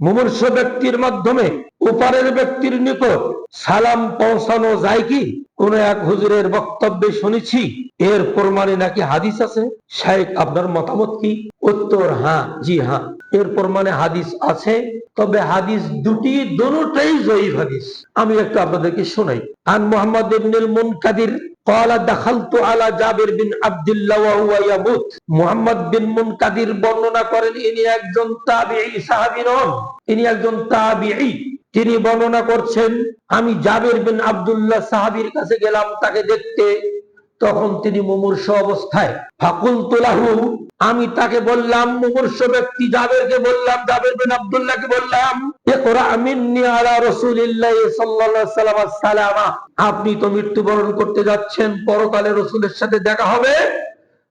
মুমূর্ষ ব্যক্তির মাধ্যমে উপারের ব্যক্তির নিকট সালাম পৌঁছানো যায় কি? কোন এক হুজুরের বক্তব্যে শুনেছি, এর প্রমাণে নাকি হাদিস আছে? শাহেক আপনার মতামত কি? উত্তর হ্যাঁ জি হ্যাঁ। এর প্রমাণে হাদিস আছে তবে হাদিস দুটি দুটাই জয়ীফ হাদিস আমি একটু আপনাদেরকে শোনাই আন Mohammad Ibnul Munkadir قال دخلت على جابر بن عبد الله وهو يموت Muhammad bin Munkadir বর্ণনা করেন ইনি একজন তাবিঈ সাহাবী নন ইনি একজন তাবিঈ তিনি বর্ণনা করছেন আমি জাবের বিন আব্দুল্লাহ সাহাবীর কাছে গেলাম তাকে দেখতে তখন তিনি মুমূর্ষ অবস্থায় ফাকুল তোলাহু আমি তাকে বললাম, মুমূর্ষ ব্যক্তি জাবেরকে বললাম, জাবের বিন আব্দুল্লাহকে বললাম আপনি তো মৃত্যুবরণ করতে যাচ্ছেন, পরকালে রসুলের সাথে দেখা হবে,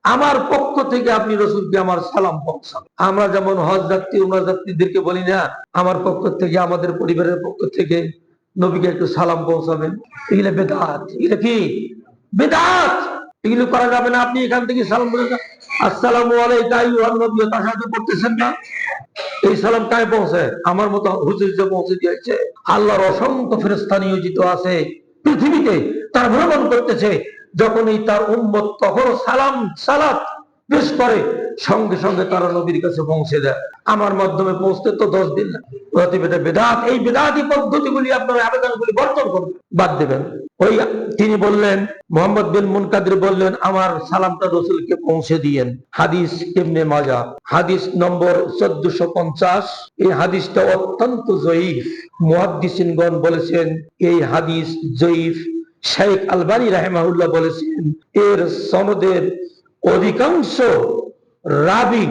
আমার পক্ষ থেকে আপনি রসুলকে আমার সালাম পৌঁছান। আমরা যেমন হজ যাত্রী, উমরা যাত্রীদেরকে বলি না, আমার পক্ষ থেকে, আমাদের পরিবারের পক্ষ থেকে নবীকে একটু সালাম পৌঁছাবেন। এগুলো বেদাত, এগুলো কি? বেদাত। এগুলো করা যাবে না, আপনি এখান থেকে সালাম আসসালামু তার সাথে না। এই সালাম কায় পৌঁছে? আমার মতো হুজুর যে পৌঁছে দিয়েছে, আল্লাহর অসংখ্য ফেরস্তা নিয়োজিত আছে পৃথিবীতে। তার ভ্রমণ করতেছে। যখন এই তার উম্মত তখন সালাম, সালাত পেশ করে সঙ্গে সঙ্গে তারা নবীর কাছে পৌঁছে দেয়। আমার মাধ্যমে পৌঁছতে তো দশ দিন বেদাত, এই বেদাতি পদ্ধতিগুলি আপনার আবেদনগুলি বর্জন করবেন, বাদ দেবেন। ওই তিনি বললেন, মোহাম্মদ বিন মুনকাদির বললেন, আমার সালামটা রসুলকে পৌঁছে দিয়েন। হাদিস ইবনে মাজা হাদিস নম্বর চোদ্দশো পঞ্চাশ। এই হাদিসটা অত্যন্ত জয়ীফ। মুহাদ্দিসিনগণ বলেছেন, এই হাদিস জয়ীফ। শেখ আলবানী রাহেমাহুল্লাহ বলেছেন, এর সনদের অধিকাংশ রাবি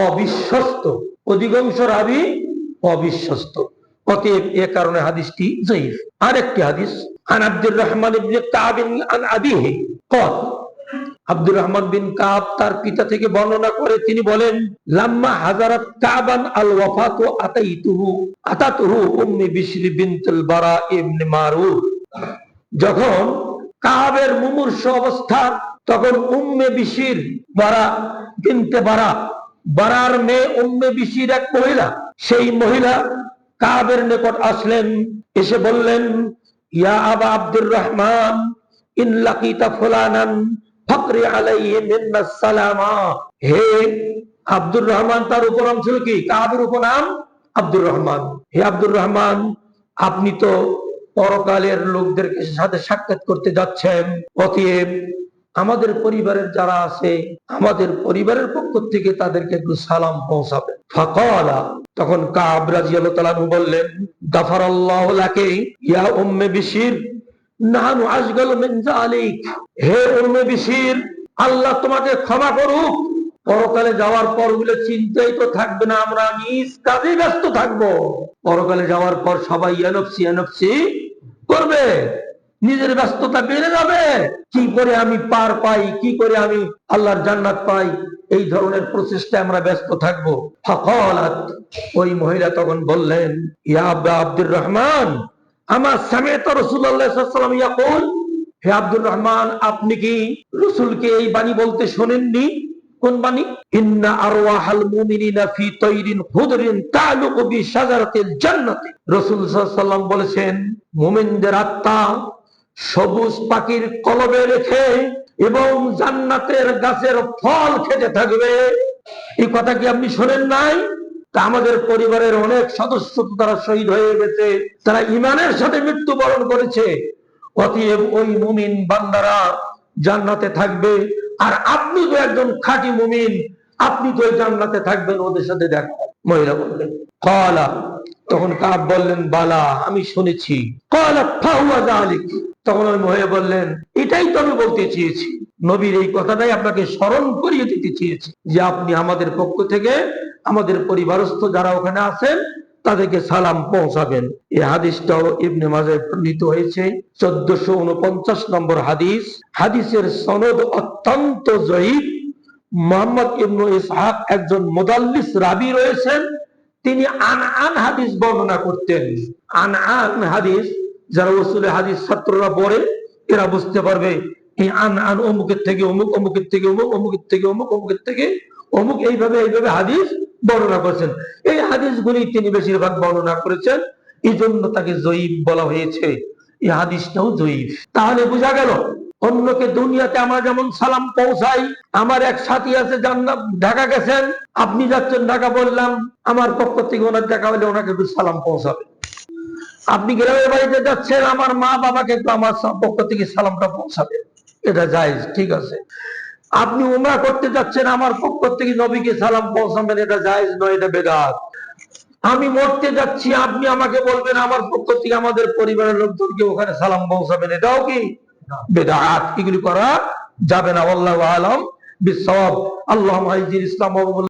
অবিশ্বস্ত অধিকাংশ রাবি অবিশ্বস্ত অতএব এ কারণে হাদিসটি জয়ীফ আরেকটি হাদিস আন আব্দুর রহমান ইবনে কাব আন আবিহি قال আব্দুর রহমান বিন কাব তার পিতা থেকে বর্ণনা করে তিনি বলেন লাম্মা হাজারাত কাবান আল ওয়াফাতু আতাইতুহু আতাতুহু উম্মি বিশরি বিনতুল বারা ইবনে মারুর যখন কাবের মুমূর্ষ অবস্থা তখন উম্মে বিশির বারা বিনতে বারা, বারার মেয়ে উম্মে বিশির এক মহিলা। সেই মহিলা কাবের নিকট আসলেন, এসে বললেন, ইয়া আবা আব্দুর রহমান ইন লাকিতা ফুলানান ফকরি আলাইহি মিন্নাস সালামা। হে আব্দুর রহমান, তার উপনাম ছিল কি? কাবের উপনাম আব্দুর রহমান। হে আব্দুর রহমান, আপনি তো পরকালের লোকদের সাথে সাক্ষাৎ করতে যাচ্ছেন, অতএব আমাদের পরিবারের যারা আছে, আমাদের পরিবারের পক্ষ থেকে তাদেরকে একটু সালাম পৌঁছাবে। ফাকালা, তখন কাব রাদিয়াল্লাহু তাআলা বললেন, গাফারাল্লাহু লাকে, ইয়া উম্মে বিশির, নাহানু যালিক। হে উম্মে বিশির, আল্লাহ তোমাকে ক্ষমা করুক। পরকালে যাওয়ার পর ওগুলো চিন্তাই তো থাকবে না, আমরা নিজ কাজে ব্যস্ত থাকব। পরকালে যাওয়ার পর সবাই এনফসি এনফসি করবে। নিজের ব্যস্ততা বেড়ে যাবে। কি করে আমি পার পাই, কি করে আমি আল্লাহর জান্নাত পাই? এই ধরনের প্রচেষ্টায় আমরা ব্যস্ত থাকব। ওই মহিলা তখন বললেন, ইয়া আব্দুর রহমান, আমার সামেত রসুল্লাহ সাল্লাম ইয়াকুল, হে আব্দুর রহমান, আপনি কি রসুলকে এই বাণী বলতে শোনেননি? কোন বাণী? ইন্না বলেছেন, মুমিনদের আত্মা সবুজ পাখির কলবে রেখে এবং জান্নাতের গাছের ফল খেতে থাকবে। এই কথা কি আপনি শোনেন নাই? তা আমাদের পরিবারের অনেক সদস্য তারা শহীদ হয়ে গেছে। তারা ইমানের সাথে মৃত্যুবরণ করেছে। অতএব ওই মুমিন বান্দারা জান্নাতে থাকবে। আর আপনি তো একজন খাঁটি মুমিন, আপনি তো জান্নাতে থাকবেন, ওদের সাথে দেখা। মহিলা বললেন, কলা। তখন কাব বললেন, বালা, আমি শুনেছি। কলা, ফাহুয়া যালিক। তখন ওই মহিলা বললেন, এটাই তো আমি বলতে চেয়েছি। নবীর এই কথাটাই আপনাকে স্মরণ করিয়ে দিতে চেয়েছি যে আপনি আমাদের পক্ষ থেকে আমাদের পরিবারস্থ যারা ওখানে আছেন, তাদেরকে সালাম পৌঁছাবেন। এই হাদিসটাও ইবনে মাজায় বর্ণিত হয়েছে। চোদ্দশো উনপঞ্চাশ নম্বর হাদিস। হাদিসের সনদ অত্যন্ত জয়ীব মোহাম্মদ ইবনু ইসহাক একজন মোদাল্লিস রাবি রয়েছেন। তিনি আন আন হাদিস বর্ণনা করতেন। আন আন হাদিস যারা ওসুলে হাদিস ছাত্ররা পড়ে, এরা বুঝতে পারবে এই আন আন, অমুকের থেকে অমুক, অমুকের থেকে অমুক, অমুকের থেকে অমুক, অমুকের থেকে অমুক, এইভাবে এইভাবে হাদিস বর্ণনা করেছেন। এই হাদিসগুলি তিনি বেশিরভাগ বর্ণনা করেছেন এই জন্য তাকে জয়ীব বলা হয়েছে। এই হাদিসটাও জয়ীব তাহলে বোঝা গেল, অন্যকে দুনিয়াতে আমরা যেমন সালাম পৌঁছাই, আমার এক সাথী আছে জান্নাত ঢাকা গেছেন, আপনি যাচ্ছেন ঢাকা বললাম, আমার পক্ষ থেকে ওনার দেখা হলে ওনাকে একটু সালাম পৌঁছাবে আপনি গ্রামের বাড়িতে যাচ্ছেন, আমার মা বাবাকে একটু আমার পক্ষ থেকে সালামটা পৌঁছাবে এটা জায়েজ, ঠিক আছে। আপনি উমরা করতে যাচ্ছেন, আমার পক্ষ থেকে নবীকে সালাম পৌঁছাবেন, এটা জায়েজ নয়, এটা বেদাত। আমি মরতে যাচ্ছি, আপনি আমাকে বলবেন, আমার পক্ষ থেকে আমাদের পরিবারের লোকজনকে ওখানে সালাম পৌঁছাবেন, এটাও কি? বেদাত, এগুলি করা যাবে না আল্লাহ আলম, বিসওয়াব। আল্লাহ ইসলাম